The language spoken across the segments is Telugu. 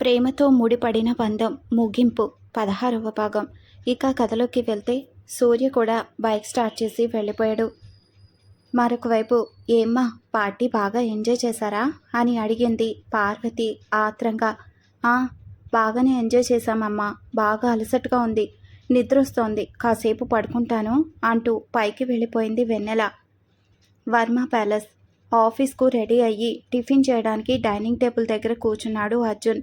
ప్రేమతో ముడిపడిన బంధం ముగింపు. పదహారవ భాగం. ఇక కథలోకి వెళ్తే సూర్య కూడా బైక్ స్టార్ట్ చేసి వెళ్ళిపోయాడు. మరొక వైపు ఏమ్మా పార్టీ బాగా ఎంజాయ్ చేశారా? అని అడిగింది పార్వతి ఆత్రంగా. ఆ బాగానే ఎంజాయ్ చేశామమ్మా బాగా అలసటగా ఉంది నిద్ర వస్తోంది కాసేపు పడుకుంటాను అంటూ పైకి వెళ్ళిపోయింది వెన్నెల. వర్మ ప్యాలెస్. ఆఫీస్కు రెడీ అయ్యి టిఫిన్ చేయడానికి డైనింగ్ టేబుల్ దగ్గర కూర్చున్నాడు అర్జున్.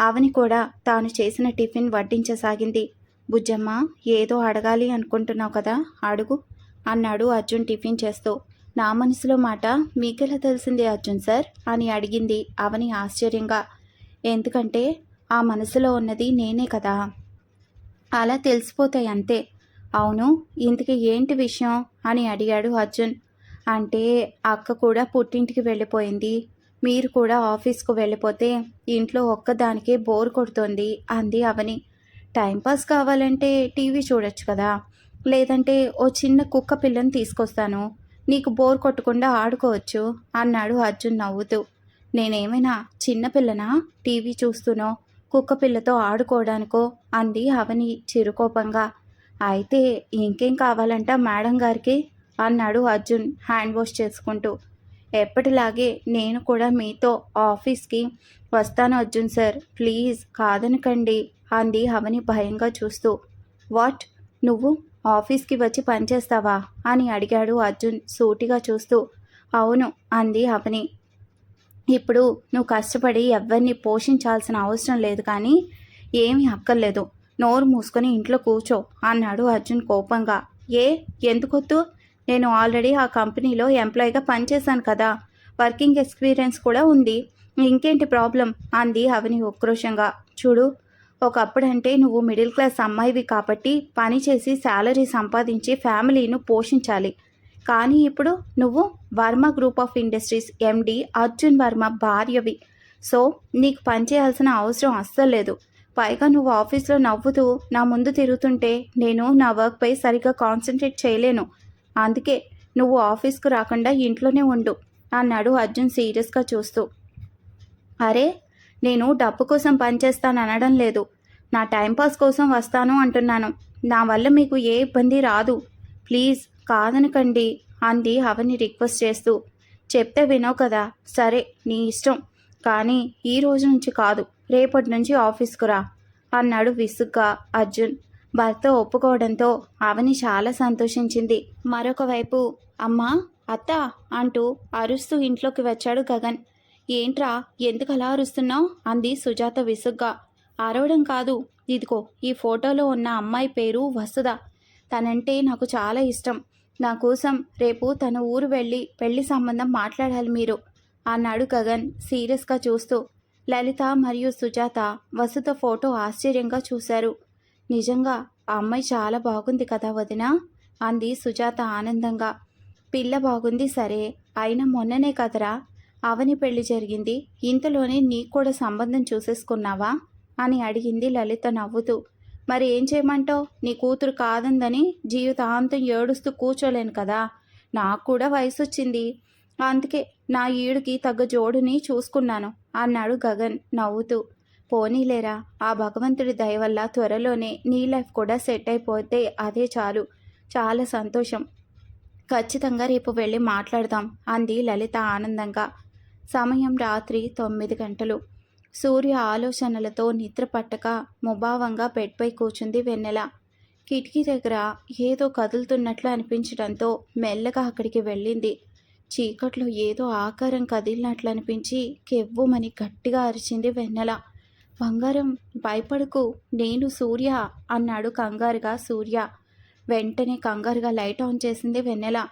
ఆవని కూడా తాను చేసిన టిఫిన్ వడ్డించసాగింది. బుజ్జమ్మ ఏదో అడగాలి అనుకుంటున్నావు కదా అడుగు అన్నాడు అర్జున్ టిఫిన్ చేస్తూ. నా మనసులో మాట మీకెలా తెలిసింది అర్జున్ సార్? అని అడిగింది అవని ఆశ్చర్యంగా. ఎందుకంటే ఆ మనసులో ఉన్నది నేనే కదా. అలా తెలిసిపోతాయి అంతే. అవును ఇంతకీ ఏంటి విషయం? అని అడిగాడు అర్జున్. అంటే అక్క కూడా పుట్టింటికి వెళ్ళిపోయింది. మీరు కూడా ఆఫీస్కు వెళ్ళిపోతే ఇంట్లో ఒక్కదానికే బోర్ కొడుతుంది అంది అవని. టైంపాస్ కావాలంటే టీవీ చూడొచ్చు కదా లేదంటే ఓ చిన్న కుక్క పిల్లని తీసుకొస్తాను. నీకు బోర్ కొట్టకుండా ఆడుకోవచ్చు అన్నాడు అర్జున్ నవ్వుతూ. నేనేమైనా చిన్నపిల్లనా టీవీ చూస్తూనో కుక్క పిల్లతో ఆడుకోవడానికో అంది అవని చిరుకోపంగా. అయితే ఇంకేం కావాలంట మేడం గారికి అన్నాడు అర్జున్ హ్యాండ్ వాష్ చేసుకుంటూ. ఎప్పటిలాగే నేను కూడా మీతో ఆఫీస్కి వస్తాను అర్జున్ సార్. ప్లీజ్ కాదనకండి అంది అవని భయంగా చూస్తూ. వాట్? నువ్వు ఆఫీస్కి వచ్చి పనిచేస్తావా అని అడిగాడు అర్జున్ సూటిగా చూస్తూ. అవును అంది అవని ఇప్పుడు నువ్వు కష్టపడి ఎవరిని పోషించాల్సిన అవసరం లేదు కానీ ఏమీ అక్కర్లేదు. నోరు మూసుకొని ఇంట్లో కూర్చో అన్నాడు అర్జున్ కోపంగా. ఏ? ఎందుకొద్దు నేను ఆల్రెడీ ఆ కంపెనీలో ఎంప్లాయీగా పనిచేశాను కదా. వర్కింగ్ ఎక్స్పీరియన్స్ కూడా ఉంది. ఇంకేంటి ప్రాబ్లం? అంది అవని ఉక్రోషంగా. చూడు ఒకప్పుడంటే నువ్వు మిడిల్ క్లాస్ అమ్మాయివి కాబట్టి పని చేసి శాలరీ సంపాదించి ఫ్యామిలీను పోషించాలి. కానీ ఇప్పుడు నువ్వు Varma group of industries MD Arjun Varma భార్యవి. So నీకు పనిచేయాల్సిన అవసరం అస్సలు లేదు. పైగా నువ్వు ఆఫీస్లో నవ్వుతూ నా ముందు తిరుగుతుంటే నేను నా వర్క్పై సరిగ్గా కాన్సన్ట్రేట్ చేయలేను. అందుకే నువ్వు ఆఫీస్కు రాకుండా ఇంట్లోనే ఉండు అన్నాడు అర్జున్ సీరియస్గా చూస్తూ. అరే నేను డబ్బు కోసం పనిచేస్తాను అనడం లేదు. నా టైంపాస్ కోసం వస్తాను అంటున్నాను. నా వల్ల మీకు ఏ ఇబ్బంది రాదు. ప్లీజ్ కాదనకండి అంది అవని రిక్వెస్ట్ చేస్తూ. చెప్తే వినవు కదా సరే నీ ఇష్టం. కానీ ఈ రోజు నుంచి కాదు రేపటి నుంచి ఆఫీస్కు రా అన్నాడు విసుగ్గా అర్జున్. భర్త ఒప్పుకోవడంతో అవని చాలా సంతోషించింది. మరొక వైపు అమ్మా అత్త అంటూ అరుస్తూ ఇంట్లోకి వచ్చాడు గగన్. ఏంట్రా ఎందుకు అలా అరుస్తున్నావు? అంది సుజాత విసుగ్గా. అరవడం కాదు. ఇదిగో ఈ ఫోటోలో ఉన్న అమ్మాయి పేరు వసుధ. తనంటే నాకు చాలా ఇష్టం. నా కోసం రేపు తన ఊరు వెళ్ళి పెళ్ళి సంబంధం మాట్లాడాలి మీరు అన్నాడు గగన్ సీరియస్గా చూస్తూ. లలిత మరియు సుజాత వసుధ ఫోటో ఆశ్చర్యంగా చూశారు. నిజంగా ఆ అమ్మాయి చాలా బాగుంది కదా వదిన అంది సుజాత ఆనందంగా. పిల్ల బాగుంది సరే అయినా మొన్ననే కదరా? అవని పెళ్ళి జరిగింది ఇంతలోనే నీకు కూడా సంబంధం చూసేసుకున్నావా అని అడిగింది లలిత నవ్వుతూ. మరి ఏం చేయమంటావు? నీ కూతురు కాదందని జీవితాంతం ఏడుస్తూ కూర్చోలేను కదా? నాకు కూడా వయసు వచ్చింది అందుకే నా ఈడుకి తగ్గ జోడుని చూసుకున్నాను అన్నాడు గగన్ నవ్వుతూ. పోనీలేరా ఆ భగవంతుడి దయ వల్ల త్వరలోనే నీ లైఫ్ కూడా సెట్ అయిపోతే అదే చాలు. చాలా సంతోషం. ఖచ్చితంగా రేపు వెళ్ళి మాట్లాడదాం అంది లలిత ఆనందంగా. సమయం రాత్రి తొమ్మిది గంటలు. సూర్య ఆలోచనలతో నిద్ర పట్టక ముభావంగా బెడ్పై కూర్చుంది వెన్నెల. కిటికీ దగ్గర ఏదో కదులుతున్నట్లు అనిపించడంతో మెల్లగా అక్కడికి వెళ్ళింది. చీకట్లో ఏదో ఆకారం కదిలినట్లు అనిపించి కెవ్వుమని గట్టిగా అరిచింది వెన్నెల. బంగారం భయపడకు నేను సూర్య అన్నాడు కంగారుగా సూర్య. వెంటనే కంగారుగా లైట్ ఆన్ చేసింది వెన్నెల.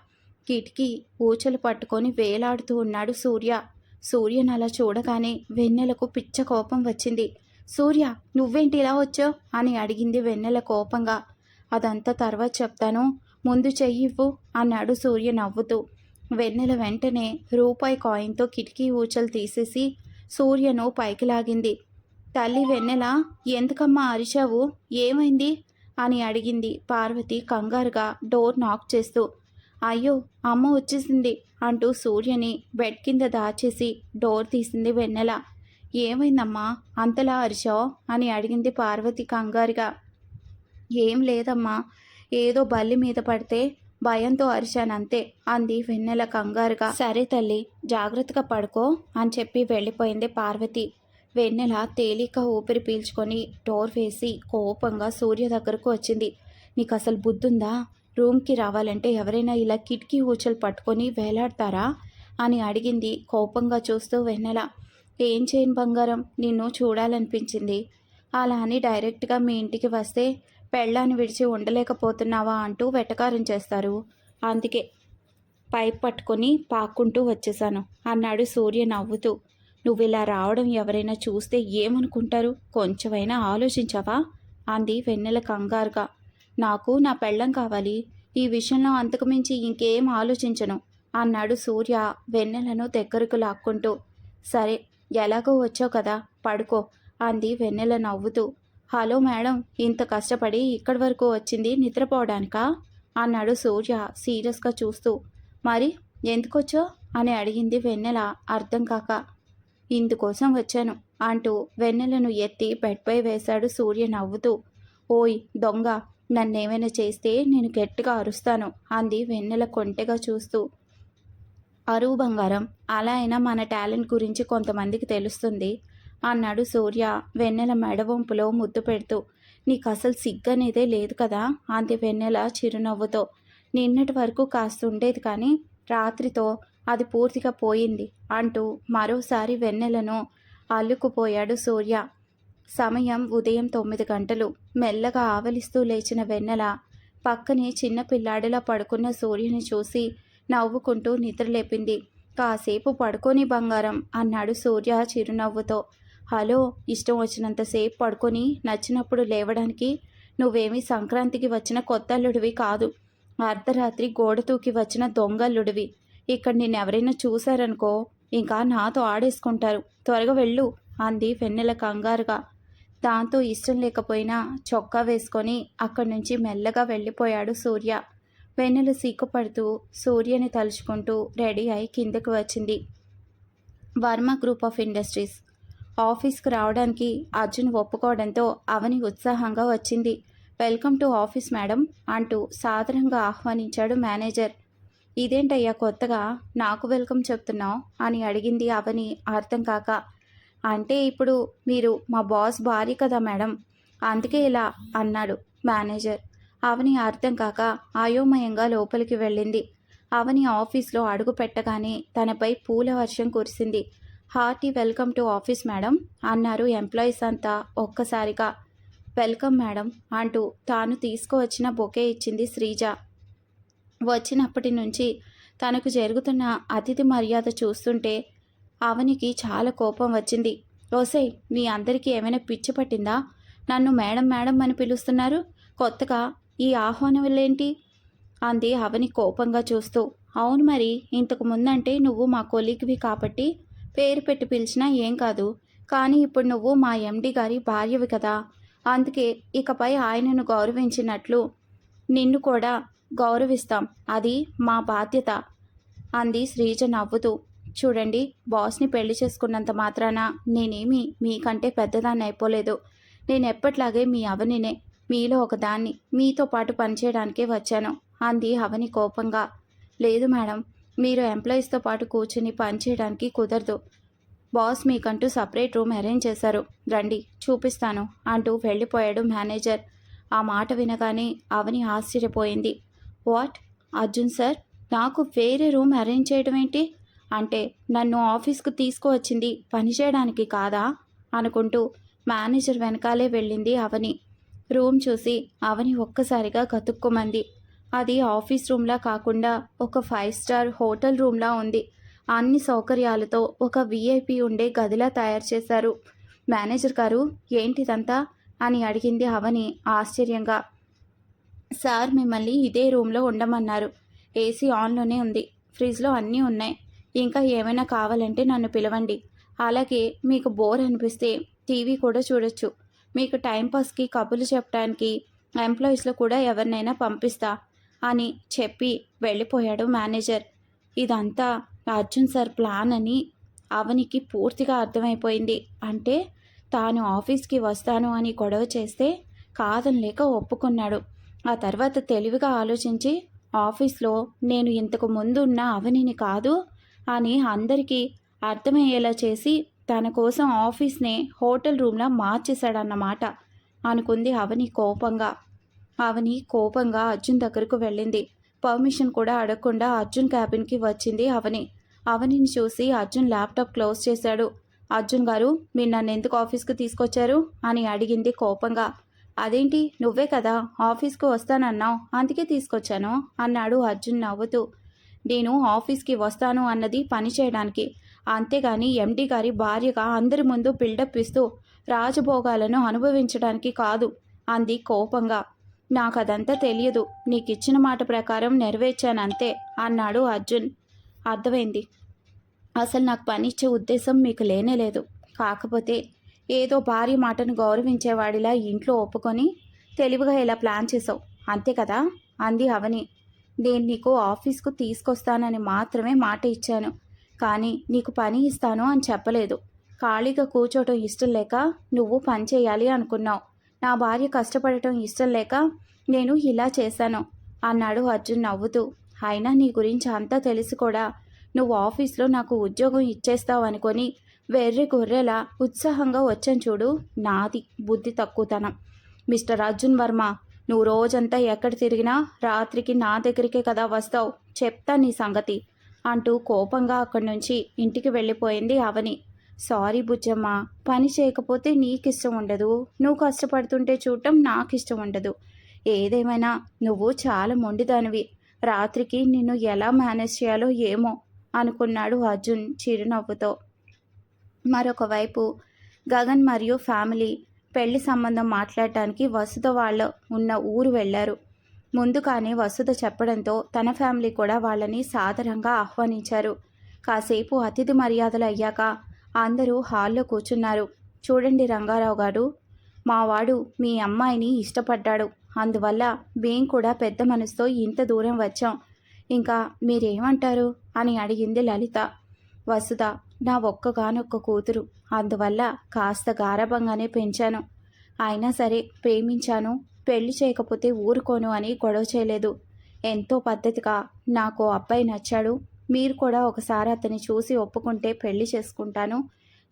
కిటికీ ఊచలు పట్టుకొని వేలాడుతూ ఉన్నాడు సూర్య. సూర్యను అలా చూడగానే వెన్నెలకు పిచ్చ కోపం వచ్చింది. సూర్య నువ్వేంటి ఇలా వచ్చావు? అని అడిగింది వెన్నెల కోపంగా. అదంతా తర్వాత చెప్తాను. ముందు చెయ్యివ్వు అన్నాడు సూర్య నవ్వుతూ. వెన్నెల వెంటనే రూపాయి కాయిన్తో కిటికీ ఊచలు తీసేసి సూర్యను పైకి లాగింది. తల్లి వెన్నెల ఎందుకమ్మా అరిచావు? ఏమైంది? అని అడిగింది పార్వతి కంగారుగా డోర్ నాక్ చేస్తూ. అయ్యో అమ్మ వచ్చేసింది అంటూ సూర్యని బెడ్ కింద దాచేసి డోర్ తీసింది వెన్నెల. ఏమైందమ్మా? అంతలా అరిచావు? అని అడిగింది పార్వతి కంగారుగా. ఏం లేదమ్మా. ఏదో బల్లి మీద పడితే భయంతో అరిచానంతే అంది వెన్నెల కంగారుగా. సరే తల్లి జాగ్రత్తగా పడుకో అని చెప్పి వెళ్ళిపోయింది పార్వతి. వెన్నెల తేలిక ఊపిరి పీల్చుకొని డోర్ వేసి కోపంగా సూర్య దగ్గరకు వచ్చింది. నీకు అసలు బుద్ధుందా? రూమ్కి రావాలంటే ఎవరైనా ఇలా కిటికీ ఊచలు పట్టుకొని వేలాడతారా? అని అడిగింది కోపంగా చూస్తూ వెన్నెల. ఏం చేయను బంగారం నిన్ను చూడాలనిపించింది. అలా అని డైరెక్ట్గా మీ ఇంటికి వస్తే పెళ్ళాన్ని విడిచి ఉండలేకపోతున్నావా అంటూ వెటకారం చేస్తారు. అందుకే పైప్ పట్టుకొని పాక్కుంటూ వచ్చేసాను అన్నాడు సూర్య నవ్వుతూ. నువ్వు ఇలా రావడం ఎవరైనా చూస్తే ఏమనుకుంటారు? కొంచెమైనా ఆలోచించావా? అంది వెన్నెల కంగారుగా. నాకు నా పెళ్ళం కావాలి. ఈ విషయంలో అంతకుమించి ఇంకేం ఆలోచించను అన్నాడు సూర్య వెన్నెలను దగ్గరకు లాక్కుంటూ. సరే ఎలాగో వచ్చావు కదా పడుకో అంది వెన్నెల నవ్వుతూ. హలో మేడం ఇంత కష్టపడి ఇక్కడి వరకు వచ్చింది నిద్రపోవడానికా? అన్నాడు సూర్య సీరియస్గా చూస్తూ. మరి ఎందుకొచ్చో అని అడిగింది వెన్నెల అర్థం కాక. ఇందుకోసం వచ్చాను అంటూ వెన్నెలను ఎత్తి బెడ్పై వేశాడు సూర్య నవ్వుతూ. ఓయ్ దొంగ నన్నేమైనా చేస్తే నేను గట్టిగా అరుస్తాను అంది వెన్నెల కొంటెగా చూస్తూ. అరువు బంగారం అలా అయినా మన టాలెంట్ గురించి కొంతమందికి తెలుస్తుంది అన్నాడు సూర్య వెన్నెల మెడవంపులో ముద్దు పెడుతూ. నీకు అసలు సిగ్గనేదే లేదు కదా అంది వెన్నెల చిరునవ్వుతో. నిన్నటి వరకు కాస్త ఉండేది కానీ రాత్రితో అది పూర్తిగా పోయింది అంటూ మరోసారి వెన్నెలను అల్లుకుపోయాడు సూర్య. సమయం ఉదయం తొమ్మిది గంటలు. మెల్లగా ఆవలిస్తూ లేచిన వెన్నెల పక్కనే చిన్న పిల్లాడిలా పడుకున్న సూర్యుని చూసి నవ్వుకుంటూ నిద్రలేపింది. కాసేపు పడుకొని బంగారం అన్నాడు సూర్య చిరునవ్వుతో. హలో ఇష్టం వచ్చినంతసేపు పడుకొని నచ్చినప్పుడు లేవడానికి నువ్వేమీ సంక్రాంతికి వచ్చిన కొత్త అల్లుడివి కాదు. అర్ధరాత్రి గోడ తూకి వచ్చిన దొంగల్లుడివి. ఇక్కడ నిన్నెవరైనా చూశారనుకో ఇంకా నాతో ఆడేసుకుంటారు. త్వరగా వెళ్ళు అంది వెన్నెల కంగారుగా. దాంతో ఇష్టం లేకపోయినా చొక్కా వేసుకొని అక్కడి నుంచి మెల్లగా వెళ్ళిపోయాడు సూర్య. వెన్నెల సిగ్గుపడుతూ సూర్యని తలుచుకుంటూ రెడీ అయి కిందకు వచ్చింది. Varma group of industries. ఆఫీస్కి రావడానికి అర్జున్ ఒప్పుకోవడంతో అవని ఉత్సాహంగా వచ్చింది. వెల్కమ్ టు ఆఫీస్ మేడం అంటూ సాదరంగా ఆహ్వానించాడు మేనేజర్. ఇదేంటయ్యా కొత్తగా నాకు వెల్కమ్ చెప్తున్నావు అని అడిగింది అవని అర్థం కాక. అంటే ఇప్పుడు మీరు మా బాస్ భార్య కదా మేడం? అందుకే ఇలా అన్నాడు మేనేజర్. అవని అర్థం కాక అయోమయంగా లోపలికి వెళ్ళింది. అవని ఆఫీస్లో అడుగు పెట్టగానే తనపై పూల వర్షం కురిసింది. Hearty welcome to office madam అన్నారు ఎంప్లాయీస్ అంతా ఒక్కసారిగా. వెల్కమ్ మేడం అంటూ తాను తీసుకువచ్చిన బొకే ఇచ్చింది శ్రీజ. వచ్చినప్పటి నుంచి తనకు జరుగుతున్న అతిథి మర్యాద చూస్తుంటే అవనికి చాలా కోపం వచ్చింది. ఓసై మీ అందరికీ ఏమైనా పిచ్చి పట్టిందా? నన్ను మేడం మేడం అని పిలుస్తున్నారు? కొత్తగా ఈ ఆహ్వానములేంటి అంది అవని కోపంగా చూస్తూ. అవును మరి ఇంతకు ముందంటే నువ్వు మా కొలీగ్వి కాబట్టి పేరు పెట్టి పిలిచినా ఏం కాదు. కానీ ఇప్పుడు నువ్వు మా ఎండి గారి భార్యవి కదా. అందుకే ఇకపై ఆయనను గౌరవించినట్లు నిన్ను కూడా గౌరవిస్తాం. అది మా బాధ్యత అంది శ్రీజ నవ్వుతూ. చూడండి బాస్ని పెళ్ళి చేసుకున్నంత మాత్రాన నేనేమి మీకంటే పెద్దదాన్ని అయిపోలేదు. నేను ఎప్పట్లాగే మీ అవనినే మీలో ఒకదాన్ని మీతో పాటు పనిచేయడానికే వచ్చాను అంది అవని కోపంగా. లేదు మేడం మీరు ఎంప్లాయీస్తో పాటు కూర్చుని పనిచేయడానికి కుదరదు. బాస్ మీకంటూ సపరేట్ రూమ్ అరేంజ్ చేశారు. రండి చూపిస్తాను అంటూ వెళ్ళిపోయాడు మేనేజర్. ఆ మాట వినగానే అవని ఆశ్చర్యపోయింది. వాట్? అర్జున్ సార్ నాకు వేరే రూమ్ అరేంజ్ చేయడం ఏంటి? అంటే నన్ను ఆఫీస్కు తీసుకువచ్చింది పని చేయడానికి కాదా? అనుకుంటూ మేనేజర్ వెనకాలే వెళ్ళింది అవని. రూమ్ చూసి అవని ఒక్కసారిగా కతుక్కుమంది. అది ఆఫీస్ రూమ్లా కాకుండా ఒక ఫైవ్ స్టార్ హోటల్ రూమ్లా ఉంది. అన్ని సౌకర్యాలతో ఒక విఐపి ఉండే గదిలా తయారు చేశారు. మేనేజర్ గారు ఏంటిదంతా? అని అడిగింది అవని ఆశ్చర్యంగా. సార్ మిమ్మల్ని ఇదే రూమ్లో ఉండమన్నారు. ఏసీ ఆన్లోనే ఉంది. ఫ్రిడ్జ్లో అన్నీ ఉన్నాయి. ఇంకా ఏమైనా కావాలంటే నన్ను పిలవండి. అలాగే మీకు బోర్ అనిపిస్తే టీవీ కూడా చూడొచ్చు. మీకు టైంపాస్కి కబుర్లు చెప్పడానికి ఎంప్లాయీస్లో కూడా ఎవరినైనా పంపిస్తా అని చెప్పి వెళ్ళిపోయాడు మేనేజర్. ఇదంతా అర్జున్ సార్ ప్లాన్ అని అవనికి పూర్తిగా అర్థమైపోయింది. అంటే తాను ఆఫీస్కి వస్తాను అని గొడవ చేస్తే కాదనలేక ఒప్పుకున్నాడు. ఆ తర్వాత తెలివిగా ఆలోచించి ఆఫీస్లో నేను ఇంతకు ముందు ఉన్న అవనిని కాదు అని అందరికీ అర్థమయ్యేలా చేసి తన కోసం ఆఫీస్నే హోటల్ రూమ్లా మార్చేశాడన్నమాట అనుకుంది అవని కోపంగా. అవని కోపంగా అర్జున్ దగ్గరకు వెళ్ళింది. పర్మిషన్ కూడా అడగకుండా అర్జున్ క్యాబిన్కి వచ్చింది అవని. అవనిని చూసి అర్జున్ ల్యాప్టాప్ క్లోజ్ చేశాడు. అర్జున్ గారు మీరు నన్ను ఎందుకు ఆఫీస్కి తీసుకొచ్చారు? అని అడిగింది కోపంగా. అదేంటి? నువ్వే కదా ఆఫీస్కి వస్తానన్నావు. అందుకే తీసుకొచ్చాను అన్నాడు అర్జున్ నవ్వుతూ. నేను ఆఫీస్కి వస్తాను అన్నది పని చేయడానికి. అంతేగాని ఎండి గారి భార్యగా అందరి ముందు బిల్డప్ ఇస్తూ రాజభోగాలను అనుభవించడానికి కాదు అంది కోపంగా. నాకు అదంతా తెలియదు. నీకు ఇచ్చిన మాట ప్రకారం నెరవేర్చానంతే అన్నాడు అర్జున్. అర్థమైంది. అసలు నాకు పని ఇచ్చే ఉద్దేశం మీకు లేనే లేదు. కాకపోతే ఏదో భార్య మాటను గౌరవించేవాడిలా ఇంట్లో ఒప్పుకొని తెలివిగా ఇలా ప్లాన్ చేసావు అంతే కదా? అంది అవని. నేను నీకు ఆఫీస్కు తీసుకొస్తానని మాత్రమే మాట ఇచ్చాను. కానీ నీకు పని ఇస్తాను అని చెప్పలేదు. ఖాళీగా కూర్చోవటం ఇష్టం లేక నువ్వు పని చేయాలి అనుకున్నావు. నా భార్య కష్టపడటం ఇష్టం లేక నేను ఇలా చేశాను అన్నాడు అర్జున్ నవ్వుతూ. అయినా నీ గురించి అంతా తెలిసి కూడా. నువ్వు ఆఫీస్లో నాకు ఉద్యోగం ఇచ్చేస్తావు అనుకొని వెర్రి గొర్రెలా ఉత్సాహంగా వచ్చాను చూడు. నాది బుద్ధి తక్కువతనం. మిస్టర్ అర్జున్ వర్మ నువ్వు రోజంతా ఎక్కడ తిరిగినా రాత్రికి నా దగ్గరికే కదా వస్తావు. చెప్తా నీ సంగతి అంటూ కోపంగా అక్కడి నుంచి ఇంటికి వెళ్ళిపోయింది అవని. సారీ బుజ్జమ్మ పని చేయకపోతే నీకు ఇష్టం ఉండదు. నువ్వు కష్టపడుతుంటే చూడటం నాకు ఇష్టం ఉండదు. ఏదేమైనా నువ్వు చాలా మొండిదానివి. రాత్రికి నిన్ను ఎలా మేనేజ్ చేయాలో ఏమో అనుకున్నాడు అర్జున్ చిరునవ్వుతో. మరొక వైపు గగన్ మరియు ఫ్యామిలీ పెళ్ళి సంబంధం మాట్లాడటానికి వసుధ వాళ్ళ ఉన్న ఊరు వెళ్ళారు. ముందుగానే వసుధ చెప్పడంతో తన ఫ్యామిలీ కూడా వాళ్ళని సాదరంగా ఆహ్వానించారు. కాసేపు అతిథి మర్యాదలు అయ్యాక అందరూ హాల్లో కూర్చున్నారు. చూడండి రంగారావు గారు. మావాడు మీ అమ్మాయిని ఇష్టపడ్డాడు. అందువల్ల మేం కూడా పెద్ద మనసుతో ఇంత దూరం వచ్చాం. ఇంకా మీరేమంటారు? అని అడిగింది లలిత. వసుధ నా ఒక్కగానొక్క కూతురు. అందువల్ల కాస్త గారభంగానే పెంచాను. అయినా సరే ప్రేమించాను. పెళ్ళి చేయకపోతే ఊరుకోను అని గొడవ చేయలేదు. ఎంతో పద్ధతిగా నాకు అబ్బాయి నచ్చాడు. మీరు కూడా ఒకసారి అతన్ని చూసి ఒప్పుకుంటే పెళ్ళి చేసుకుంటాను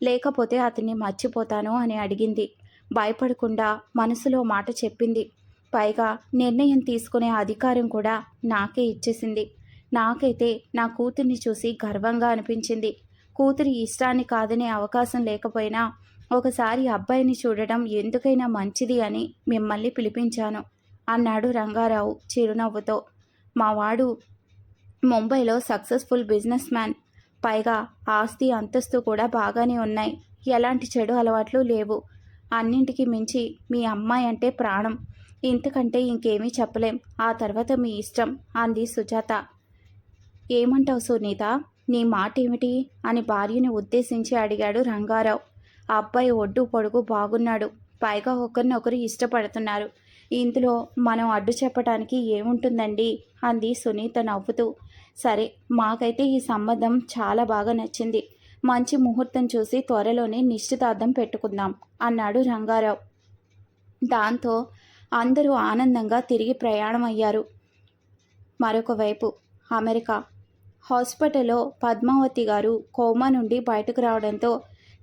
లేకపోతే అతన్ని మర్చిపోతాను అని అడిగింది. భయపడకుండా మనసులో మాట చెప్పింది. పైగా నిర్ణయం తీసుకునే అధికారం కూడా నాకే ఇచ్చేసింది. నాకైతే నా కూతుర్ని చూసి గర్వంగా అనిపించింది. కూతురి ఇష్టాన్ని కాదనే అవకాశం లేకపోయినా ఒకసారి అబ్బాయిని చూడడం ఎందుకైనా మంచిది అని మిమ్మల్ని పిలిపించాను అన్నాడు రంగారావు చిరునవ్వుతో. మావాడు ముంబైలో సక్సెస్ఫుల్ బిజినెస్ మ్యాన్ పైగా ఆస్తి అంతస్తు కూడా బాగానే ఉన్నాయి. ఎలాంటి చెడు అలవాట్లు లేవు. అన్నింటికి మించి మీ అమ్మాయి అంటే ప్రాణం. ఇంతకంటే ఇంకేమీ చెప్పలేం. ఆ తర్వాత మీ ఇష్టం అంది సుజాత. ఏమంటావు సునీత? నీ మాట ఏమిటి అని భార్యని ఉద్దేశించి అడిగాడు రంగారావు. అబ్బాయి ఒడ్డు పొడుగు బాగున్నాడు. పైగా ఒకరినొకరు ఇష్టపడుతున్నారు. ఇందులో మనం అడ్డు చెప్పడానికి ఏముంటుందండి? అంది సునీత నవ్వుతూ. సరే మాకైతే ఈ సంబంధం చాలా బాగా నచ్చింది. మంచి ముహూర్తం చూసి త్వరలోనే నిశ్చితార్థం పెట్టుకుందాం అన్నాడు రంగారావు. దాంతో అందరూ ఆనందంగా తిరిగి ప్రయాణం అయ్యారు మరొక వైపు అమెరికా. హాస్పిటల్లో పద్మావతి గారు కోమా నుండి బయటకు రావడంతో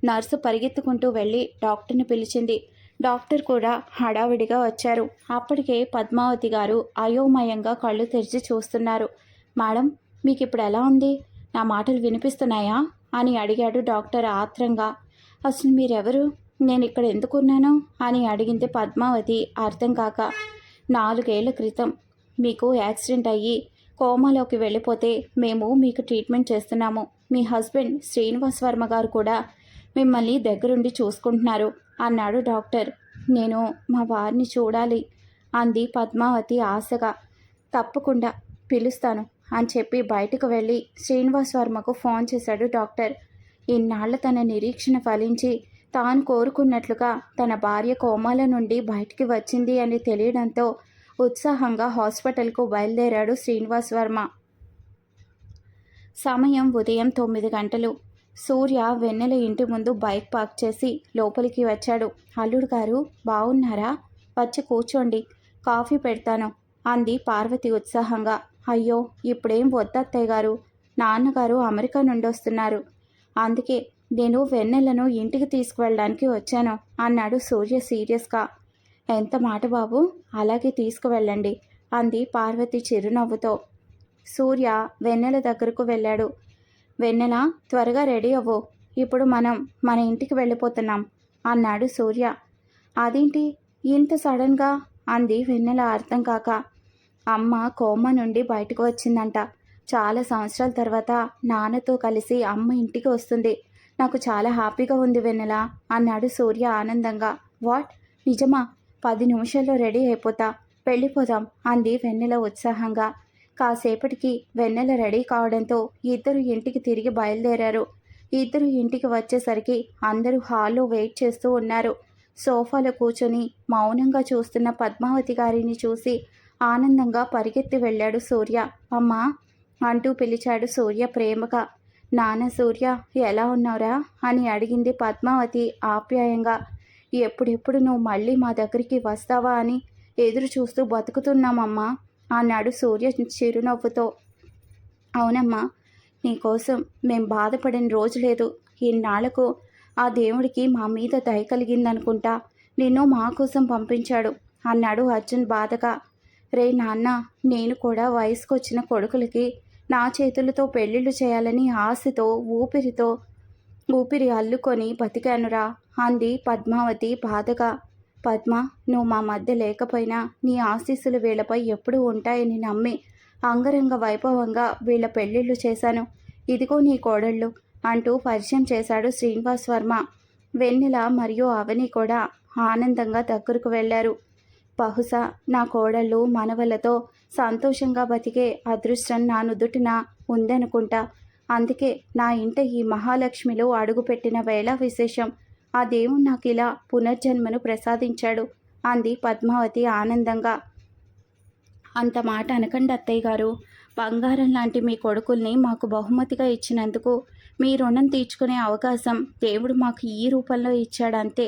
నర్సు పరిగెత్తుకుంటూ వెళ్ళి డాక్టర్ని పిలిచింది. డాక్టర్ కూడా హడావిడిగా వచ్చారు. అప్పటికే పద్మావతి గారు అయోమయంగా కళ్ళు తెరిచి చూస్తున్నారు. మేడం మీకు ఇప్పుడు ఎలా ఉంది? నా మాటలు వినిపిస్తున్నాయా? అని అడిగాడు డాక్టర్ ఆత్రంగా. అసలు మీరెవరు? నేను ఇక్కడ ఎందుకున్నాను? అని అడిగింది పద్మావతి అర్థం కాక. నాలుగేళ్ళ క్రితం మీకు యాక్సిడెంట్ అయ్యి కోమాలోకి వెళ్ళిపోతే మేము మీకు ట్రీట్మెంట్ చేస్తున్నాము. మీ హస్బెండ్ శ్రీనివాస్ వర్మ గారు కూడా మిమ్మల్ని దగ్గరుండి చూసుకుంటున్నారు అన్నాడు డాక్టర్. నేను మా వారిని చూడాలి అంది పద్మావతి ఆశగా. తప్పకుండా పిలుస్తాను. అని చెప్పి బయటకు వెళ్ళి శ్రీనివాస్ వర్మకు ఫోన్ చేశాడు డాక్టర్. ఇన్నాళ్ళ తన నిరీక్షణ ఫలించి తాను కోరుకున్నట్లుగా తన భార్య కోమాల నుండి బయటికి వచ్చింది అని తెలియడంతో ఉత్సాహంగా హాస్పిటల్కు బయలుదేరాడు శ్రీనివాస్ వర్మ. సమయం ఉదయం తొమ్మిది గంటలు. సూర్య వెన్నెల ఇంటి ముందు బైక్ పార్క్ చేసి లోపలికి వచ్చాడు. అల్లుడు గారు బాగున్నారా వచ్చి కూర్చోండి. కాఫీ పెడతాను అంది పార్వతి ఉత్సాహంగా. అయ్యో ఇప్పుడేం వద్దత్తయ్య గారు? నాన్నగారు అమెరికా నుండి వస్తున్నారు. అందుకే నేను వెన్నెలను ఇంటికి తీసుకువెళ్ళడానికి వచ్చాను అన్నాడు సూర్య సీరియస్గా. ఎంత మాట బాబు? అలాగే తీసుకువెళ్ళండి అంది పార్వతి చిరునవ్వుతో. సూర్య వెన్నెల దగ్గరకు వెళ్ళాడు. వెన్నెల? త్వరగా రెడీ అవ్వు. ఇప్పుడు మనం మన ఇంటికి వెళ్ళిపోతున్నాం అన్నాడు సూర్య. అదేంటి? ఇంత సడన్గా? అంది వెన్నెల అర్థం కాక. అమ్మ కోమ నుండి బయటకు వచ్చిందంట. చాలా సంవత్సరాల తర్వాత నాన్నతో కలిసి అమ్మ ఇంటికి వస్తుంది. నాకు చాలా హ్యాపీగా ఉంది వెన్నెల అన్నాడు సూర్య ఆనందంగా. వాట్? నిజమా? పది నిమిషాల్లో రెడీ అయిపోతా. వెళ్ళిపోదాం అంది వెన్నెల ఉత్సాహంగా. కాసేపటికి వెన్నెల రెడీ కావడంతో ఇద్దరు ఇంటికి తిరిగి బయలుదేరారు. ఇద్దరు ఇంటికి వచ్చేసరికి అందరూ హాల్లో వెయిట్ చేస్తూ ఉన్నారు. సోఫాలో కూర్చొని మౌనంగా చూస్తున్న పద్మావతి గారిని చూసి ఆనందంగా పరిగెత్తి వెళ్ళాడు సూర్య. అమ్మా! అంటూ పిలిచాడు సూర్య ప్రేమగా. నాన్న సూర్య ఎలా ఉన్నావురా? అని అడిగింది పద్మావతి ఆప్యాయంగా. ఎప్పుడెప్పుడు నువ్వు మళ్ళీ మా దగ్గరికి వస్తావా అని ఎదురు చూస్తూ బతుకుతున్నామమ్మా అన్నాడు సూర్య చిరునవ్వుతో. అవునమ్మా నీకోసం మేం బాధపడిన రోజు లేదు. ఇన్నాళ్ళకు ఆ దేవుడికి మా మీద దయ కలిగిందనుకుంటా. నిన్ను మా కోసం పంపించాడు అన్నాడు అర్జున్ బాధగా. రే నాన్న నేను కూడా వయసుకొచ్చిన కొడుకులకి నా చేతులతో పెళ్ళిళ్ళు చేయాలని ఆశతో ఊపిరితో ఊపిరి అల్లుకొని బతికానురా అంది పద్మావతి బాధగా. పద్మ నువ్వు మా మధ్య లేకపోయినా నీ ఆశీస్సులు వీళ్ళపై ఎప్పుడూ ఉంటాయని నమ్మి అంగరంగ వైభవంగా వీళ్ళ పెళ్ళిళ్ళు చేశాను. ఇదిగో నీ కోడళ్ళు అంటూ పరిచయం చేశాడు శ్రీనివాస్ వర్మ. వెన్నెల మరియు అవని కూడా ఆనందంగా దగ్గరకు వెళ్ళారు బహుశా నా కోడళ్ళు మనవలతో సంతోషంగా బతికే అదృష్టం నా నుదుటిన ఉందనుకుంటా. అందుకే నా ఇంట ఈ మహాలక్ష్మిలో అడుగుపెట్టిన వేళ విశేషం. ఆ దేవుడు నాకు ఇలా పునర్జన్మను ప్రసాదించాడు అంది పద్మావతి ఆనందంగా. అంత మాట అనకండి అత్తయ్య గారు. బంగారం లాంటి మీ కొడుకుల్ని మాకు బహుమతిగా ఇచ్చినందుకు మీ రుణం తీర్చుకునే అవకాశం దేవుడు మాకు ఈ రూపంలో ఇచ్చాడంతే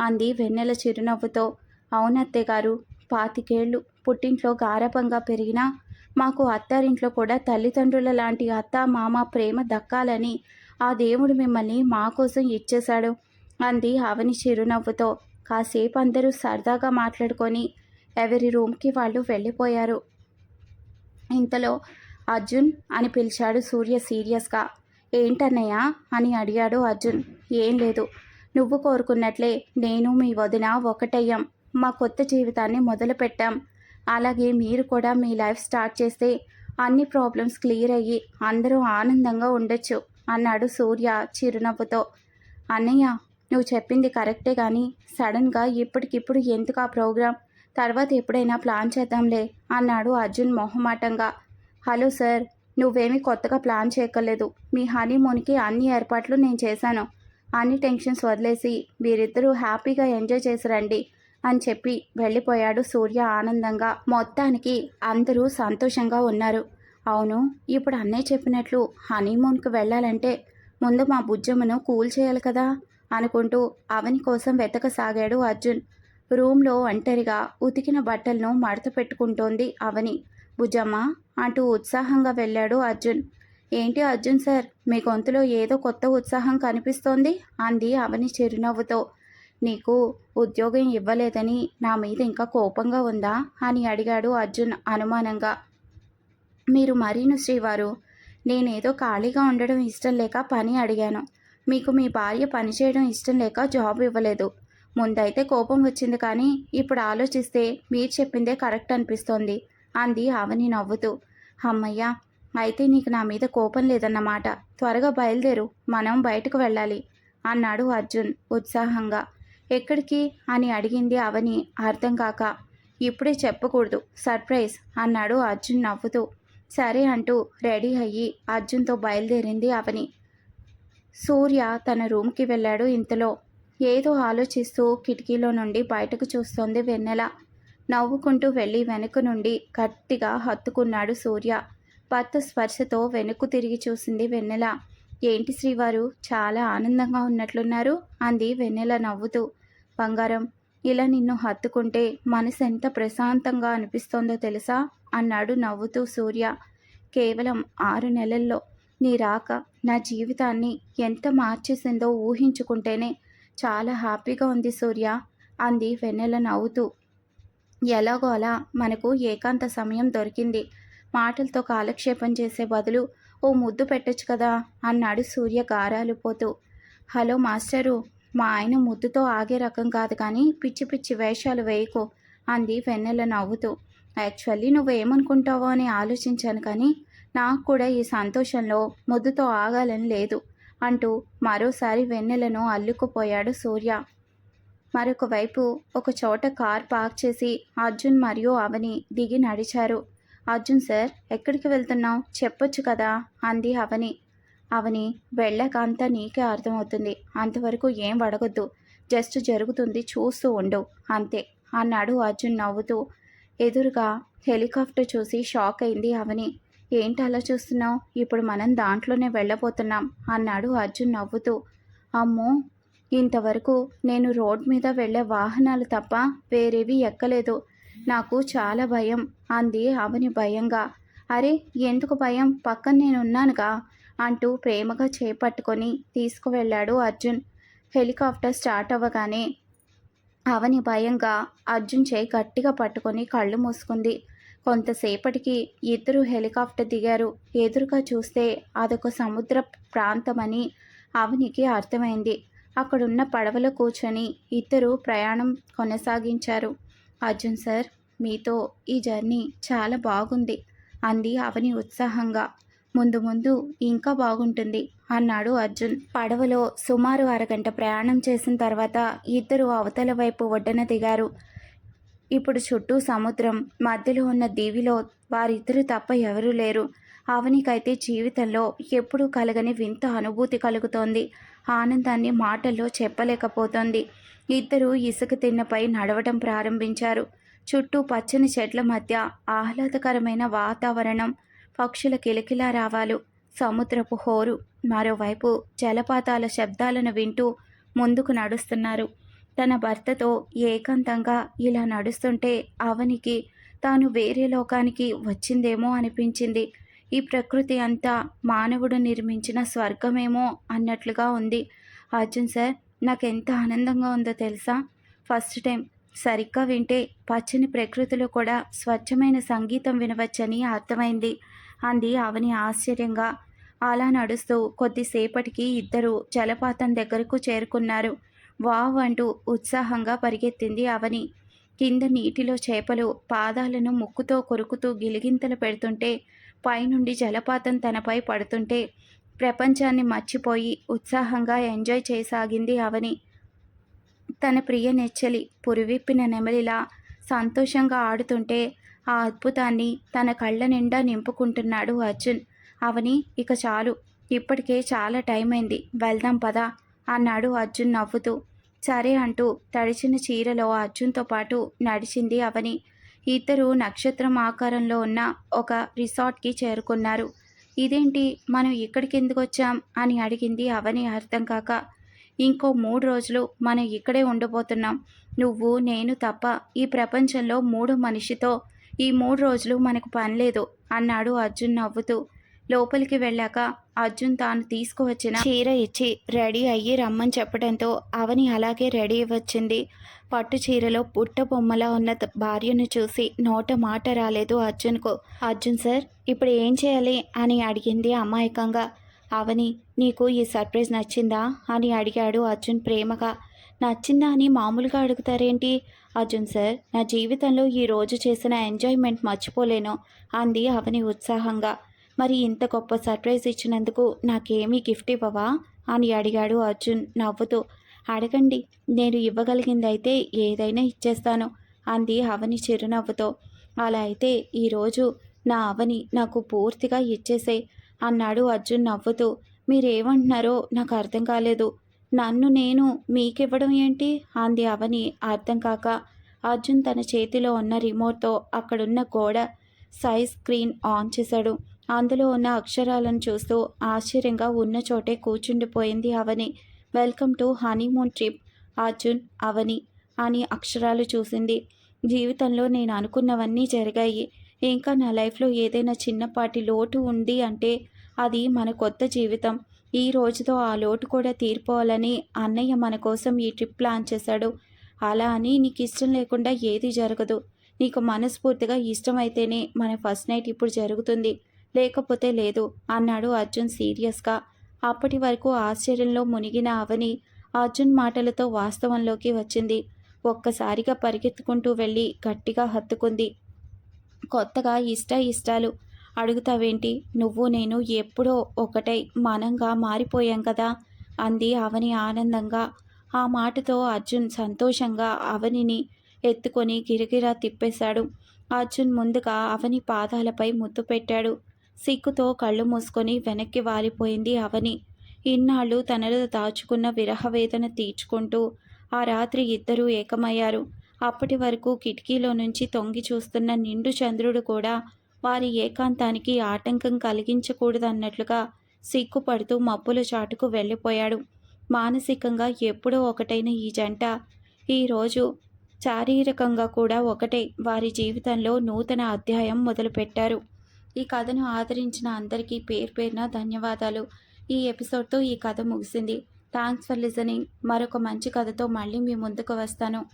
అంది వెన్నెల చిరునవ్వుతో. అవునత్తయ్య గారు పాతికేళ్ళు పుట్టింట్లో గారభంగా పెరిగినా మాకు అత్తారింట్లో కూడా తల్లిదండ్రుల లాంటి అత్త మామ ప్రేమ దక్కాలని ఆ దేవుడు మిమ్మల్ని మా కోసం ఇచ్చేశాడు అంది అవని చిరునవ్వుతో. కాసేపు అందరూ సరదాగా మాట్లాడుకొని ఎవరి రూమ్కి వాళ్ళు వెళ్ళిపోయారు. ఇంతలో అర్జున్ అని పిలిచాడు సూర్య సీరియస్గా. ఏంటన్నయ్య? అని అడిగాడు అర్జున్. ఏం లేదు. నువ్వు కోరుకున్నట్లే నేను మీ వదిన ఒకటయ్యాం. మా కొత్త జీవితాన్ని మొదలుపెట్టాం. అలాగే మీరు కూడా మీ లైఫ్ స్టార్ట్ చేస్తే అన్ని ప్రాబ్లమ్స్ క్లియర్ అయ్యి అందరూ ఆనందంగా ఉండొచ్చు అన్నాడు సూర్య చిరునవ్వుతో. అన్నయ్య నువ్వు చెప్పింది కరెక్టే కానీ సడన్గా ఇప్పటికిప్పుడు ఎందుకు ఆ ప్రోగ్రాం? తర్వాత ఎప్పుడైనా ప్లాన్ చేద్దాంలే అన్నాడు అర్జున్ మొహమాటంగా. హలో సార్ నువ్వేమీ కొత్తగా ప్లాన్ చేయక్కర్లేదు. మీ హనీమూన్కి అన్ని ఏర్పాట్లు నేను చేశాను. అన్ని టెన్షన్స్ వదిలేసి మీరిద్దరూ హ్యాపీగా ఎంజాయ్ చేసి రండి. అని చెప్పి వెళ్ళిపోయాడు సూర్య ఆనందంగా. మొత్తానికి అందరూ సంతోషంగా ఉన్నారు. అవును ఇప్పుడు అన్నయ్య చెప్పినట్లు హనీమూన్కి వెళ్ళాలంటే ముందు మా బుజ్జమ్మను కూల్ చేయాలి కదా అనుకుంటూ అవని కోసం వెతకసాగాడు అర్జున్. రూమ్లో ఒంటరిగా ఉతికిన బట్టలను మడత పెట్టుకుంటోంది అవని. భుజమ్మ అంటూ ఉత్సాహంగా వెళ్ళాడు అర్జున్. ఏంటి అర్జున్ సార్ మీ గొంతులో ఏదో కొత్త ఉత్సాహం కనిపిస్తోంది? అంది అవని చిరునవ్వుతో. నీకు ఉద్యోగం ఇవ్వలేదని నా మీద ఇంకా కోపంగా ఉందా? అని అడిగాడు అర్జున్ అనుమానంగా. మీరు మరీను శ్రీవారు నేనేదో ఖాళీగా ఉండడం ఇష్టం లేక పని అడిగాను. మీకు మీ భార్య పనిచేయడం ఇష్టం లేక జాబ్ ఇవ్వలేదు. ముందైతే కోపం వచ్చింది కానీ ఇప్పుడు ఆలోచిస్తే మీరు చెప్పిందే కరెక్ట్ అనిపిస్తోంది అంది అవని నవ్వుతూ. అమ్మయ్యా అయితే నీకు నా మీద కోపం లేదన్నమాట. త్వరగా బయలుదేరు మనం బయటకు వెళ్ళాలి అన్నాడు అర్జున్ ఉత్సాహంగా. ఎక్కడికి? అని అడిగింది అవని అర్థం కాక. ఇప్పుడే చెప్పకూడదు. సర్ప్రైజ్! అన్నాడు అర్జున్ నవ్వుతూ. సరే అంటూ రెడీ అయ్యి అర్జున్తో బయలుదేరింది అవని. సూర్య తన రూమ్కి వెళ్ళాడు ఇంతలో. ఏదో ఆలోచిస్తూ కిటికీలో నుండి బయటకు చూస్తోంది వెన్నెల. నవ్వుకుంటూ వెళ్ళి వెనుక నుండి గట్టిగా హత్తుకున్నాడు సూర్య. భర్త స్పర్శతో వెనుక్కు తిరిగి చూసింది వెన్నెల. ఏంటి శ్రీవారు? చాలా ఆనందంగా ఉన్నట్లున్నారు అంది వెన్నెల నవ్వుతూ. బంగారం ఇలా నిన్ను హత్తుకుంటే మనసు ఎంత ప్రశాంతంగా అనిపిస్తోందో తెలుసా? అన్నాడు నవ్వుతూ సూర్య. కేవలం ఆరు నెలల్లో నీ రాక నా జీవితాన్ని ఎంత మార్చేసిందో ఊహించుకుంటేనే చాలా హ్యాపీగా ఉంది సూర్య అంది వెన్నెల నవ్వుతూ. ఎలాగో అలా మనకు ఏకాంత సమయం దొరికింది. మాటలతో కాలక్షేపం చేసే బదులు ఓ ముద్దు పెట్టొచ్చు కదా? అన్నాడు సూర్య గారాలు పోతూ హలో మాస్టరు మా ఆయన ముద్దుతో ఆగే రకం కాదు కానీ పిచ్చి పిచ్చి వేషాలు వేయకు అంది వెన్నెల నవ్వుతూ. యాక్చువల్లీ నువ్వేమనుకుంటావో అని ఆలోచించాను కానీ నాకు కూడా ఈ సంతోషంలో ముద్దుతో ఆగాలని లేదు అంటూ మరోసారి వెన్నెలను అల్లుకుపోయాడు సూర్య. మరొకవైపు ఒక చోట కార్ పార్క్ చేసి అర్జున్ మరియు అవని దిగి నడిచారు. అర్జున్ సార్ ఎక్కడికి వెళ్తున్నావు? చెప్పొచ్చు కదా? అంది అవని. అవని వెళ్ళాక అంతా నీకే అర్థమవుతుంది. అంతవరకు ఏం అడగొద్దు. జస్ట్ జరుగుతుంది చూస్తూ ఉండు. అంతే అన్నాడు అర్జున్ నవ్వుతూ. ఎదురుగా హెలికాప్టర్ చూసి షాక్ అయింది అవని. ఏంటి అలా చూస్తున్నావు? ఇప్పుడు మనం దాంట్లోనే వెళ్ళబోతున్నాం అన్నాడు అర్జున్ నవ్వుతూ. అమ్మో! ఇంతవరకు నేను రోడ్ మీద వెళ్ళే వాహనాలు తప్ప వేరేవి ఎక్కలేదు. నాకు చాలా భయం. అంది అవని భయంగా. అరే ఎందుకు భయం? పక్కన నేనున్నానుగా అంటూ ప్రేమగా చేపట్టుకొని తీసుకువెళ్ళాడు అర్జున్. హెలికాప్టర్ స్టార్ట్ అవ్వగానే అవని భయంగా అర్జున్ చేయి గట్టిగా పట్టుకొని కళ్ళు మూసుకుంది. కొంతసేపటికి ఇద్దరు హెలికాప్టర్ దిగారు. ఎదురుగా చూస్తే అదొక సముద్ర ప్రాంతమని అవనికి అర్థమైంది. అక్కడున్న పడవలో కూర్చొని ఇద్దరు ప్రయాణం కొనసాగించారు. అర్జున్ సార్ మీతో ఈ జర్నీ చాలా బాగుంది అంది అవని ఉత్సాహంగా. ముందు ముందు ఇంకా బాగుంటుంది అన్నాడు అర్జున్. పడవలో సుమారు అరగంట ప్రయాణం చేసిన తర్వాత ఇద్దరు అవతల వైపు ఒడ్డున దిగారు. ఇప్పుడు చుట్టూ సముద్రం మధ్యలో ఉన్న దీవిలో వారిద్దరు తప్ప ఎవరూ లేరు. అవనికైతే జీవితంలో ఎప్పుడూ కలగని వింత అనుభూతి కలుగుతోంది. ఆనందాన్ని మాటల్లో చెప్పలేకపోతోంది. ఇద్దరు ఇసుక తిన్నపై నడవడం ప్రారంభించారు. చుట్టూ పచ్చని చెట్ల మధ్య ఆహ్లాదకరమైన వాతావరణం. పక్షుల కిలకిలా రావాలు. సముద్రపు హోరు. మరోవైపు జలపాతాల శబ్దాలను వింటూ ముందుకు నడుస్తున్నారు. తన భర్తతో ఏకాంతంగా ఇలా నడుస్తుంటే అవనికి తాను వేరే లోకానికి వచ్చిందేమో అనిపించింది. ఈ ప్రకృతి అంతా మానవుడు నిర్మించిన స్వర్గమేమో అన్నట్లుగా ఉంది. అర్జున్ సార్ నాకు ఎంత ఆనందంగా ఉందో తెలుసా? ఫస్ట్ టైం సరిగ్గా వింటే పచ్చని ప్రకృతిలో కూడా స్వచ్ఛమైన సంగీతం వినవచ్చని అర్థమైంది. అంది అవని ఆశ్చర్యంగా. అలా నడుస్తూ కొద్దిసేపటికి ఇద్దరు జలపాతం దగ్గరకు చేరుకున్నారు. వావ్ అంటూ ఉత్సాహంగా పరిగెత్తింది అవని. కింద నీటిలో చేపలు పాదాలను ముక్కుతో కొరుకుతూ గిలిగింతలు పెడుతుంటే పైనుండి జలపాతం తనపై పడుతుంటే ప్రపంచాన్ని మర్చిపోయి ఉత్సాహంగా ఎంజాయ్ చేయసాగింది అవని. తన ప్రియ నెచ్చలి పురివిప్పిన నెమలిలా సంతోషంగా ఆడుతుంటే ఆ అద్భుతాన్ని తన కళ్ళ నిండా నింపుకుంటున్నాడు అర్జున్. అవని ఇక చాలు. ఇప్పటికే చాలా టైం అయింది వెళ్దాం పదా అన్నాడు అర్జున్ నవ్వుతూ. సరే అంటూ తడిచిన చీరలో అర్జున్తో పాటు నడిచింది అవని. ఇద్దరు నక్షత్రం ఆకారంలో ఉన్న ఒక రిసార్ట్కి చేరుకున్నారు. ఇదేంటి? మనం ఇక్కడికి ఎందుకు వచ్చాం అని అడిగింది అవని అర్థం కాక ఇంకో మూడు రోజులు మనం ఇక్కడే ఉండబోతున్నాం నువ్వు నేను తప్ప ఈ ప్రపంచంలో మూడు మనిషితో ఈ మూడు రోజులు మనకు పనిలేదు అన్నాడు అర్జున్ నవ్వుతూ. లోపలికి వెళ్ళాక అర్జున్ తాను తీసుకువచ్చిన చీర ఇచ్చి రెడీ అయ్యి రమ్మని చెప్పడంతో అవని అలాగే రెడీ వచ్చింది. పట్టు చీరలో పుట్ట బొమ్మలా ఉన్న భార్యను చూసి నోట మాట రాలేదు అర్జున్కు. అర్జున్ సార్ ఇప్పుడు ఏం చేయాలి అని అడిగింది అమాయకంగా. అవని నీకు ఈ సర్ప్రైజ్ నచ్చిందా? అని అడిగాడు అర్జున్ ప్రేమగా. నచ్చిందా అని మామూలుగా అడుగుతారేంటి? అర్జున్ సార్ నా జీవితంలో ఈ రోజు చేసిన ఎంజాయ్మెంట్ మర్చిపోలేను అంది అవని ఉత్సాహంగా. మరి ఇంత గొప్ప సర్ప్రైజ్ ఇచ్చినందుకు నాకేమీ గిఫ్ట్ ఇవ్వవా? అని అడిగాడు అర్జున్ నవ్వుతూ. అడగండి నేను ఇవ్వగలిగింది అయితే ఏదైనా ఇచ్చేస్తాను అంది అవని చిరునవ్వుతో. అలా అయితే ఈరోజు నా అవని నాకు పూర్తిగా ఇచ్చేసే అన్నాడు అర్జున్ నవ్వుతూ. మీరేమంటున్నారో నాకు అర్థం కాలేదు. నన్ను నేను మీకివ్వడం ఏంటి? అంది అవని అర్థం కాక. అర్జున్ తన చేతిలో ఉన్న రిమోట్తో అక్కడున్న గోడ సైజ్ స్క్రీన్ ఆన్ చేశాడు. అందులో ఉన్న అక్షరాలను చూస్తూ ఆశ్చర్యంగా ఉన్న చోటే కూర్చుండిపోయింది Avani. Welcome to honeymoon trip Arjun Avani అని అక్షరాలు చూసింది. జీవితంలో నేను అనుకున్నవన్నీ జరిగాయి. ఇంకా నా లైఫ్లో ఏదైనా చిన్నపాటి లోటు ఉంది అంటే అది మన కొత్త జీవితం. ఈ రోజుతో ఆ లోటు కూడా తీరిపోవాలని అన్నయ్య మన కోసం ఈ ట్రిప్ ప్లాన్ చేశాడు. అలా అని నీకు ఇష్టం లేకుండా ఏది జరగదు. నీకు మనస్ఫూర్తిగా ఇష్టమైతేనే మన ఫస్ట్ నైట్ ఇప్పుడు జరుగుతుంది. లేకపోతే లేదు అన్నాడు అర్జున్ సీరియస్గా. అప్పటి వరకు ఆశ్చర్యంలో మునిగిన అవని అర్జున్ మాటలతో వాస్తవంలోకి వచ్చింది. ఒక్కసారిగా పరిగెత్తుకుంటూ వెళ్ళి గట్టిగా హత్తుకుంది. కొత్తగా ఇష్ట ఇష్టాలు అడుగుతావేంటి? నువ్వు నేను ఎప్పుడో ఒకటై మనంగా మారిపోయాం కదా? అంది అవని ఆనందంగా. ఆ మాటతో అర్జున్ సంతోషంగా అవనిని ఎత్తుకొని గిరగిరా తిప్పేశాడు. అర్జున్ ముందుగా అవని పాదాలపై ముద్దు పెట్టాడు. సిగ్గుతో కళ్ళు మూసుకొని వెనక్కి వాలిపోయింది అవని. ఇన్నాళ్ళు తనలో దాచుకున్న విరహవేదన తీర్చుకుంటూ ఆ రాత్రి ఇద్దరూ ఏకమయ్యారు. అప్పటి వరకు కిటికీలో నుంచి తొంగి చూస్తున్న నిండు చంద్రుడు కూడా వారి ఏకాంతానికి ఆటంకం కలిగించకూడదన్నట్లుగా సిగ్గుపడుతూ మబ్బుల చాటుకు వెళ్ళిపోయాడు. మానసికంగా ఎప్పుడో ఒకటైన ఈ జంట ఈరోజు శారీరకంగా కూడా ఒకటే. వారి జీవితంలో నూతన అధ్యాయం మొదలుపెట్టారు. ఈ కథను ఆదరించిన అందరికీ పేరు పేరున ధన్యవాదాలు. ఈ ఎపిసోడ్తో ఈ కథ ముగిసింది. Thanks for listening. మరొక మంచి కథతో మళ్ళీ మీ ముందుకు వస్తాను.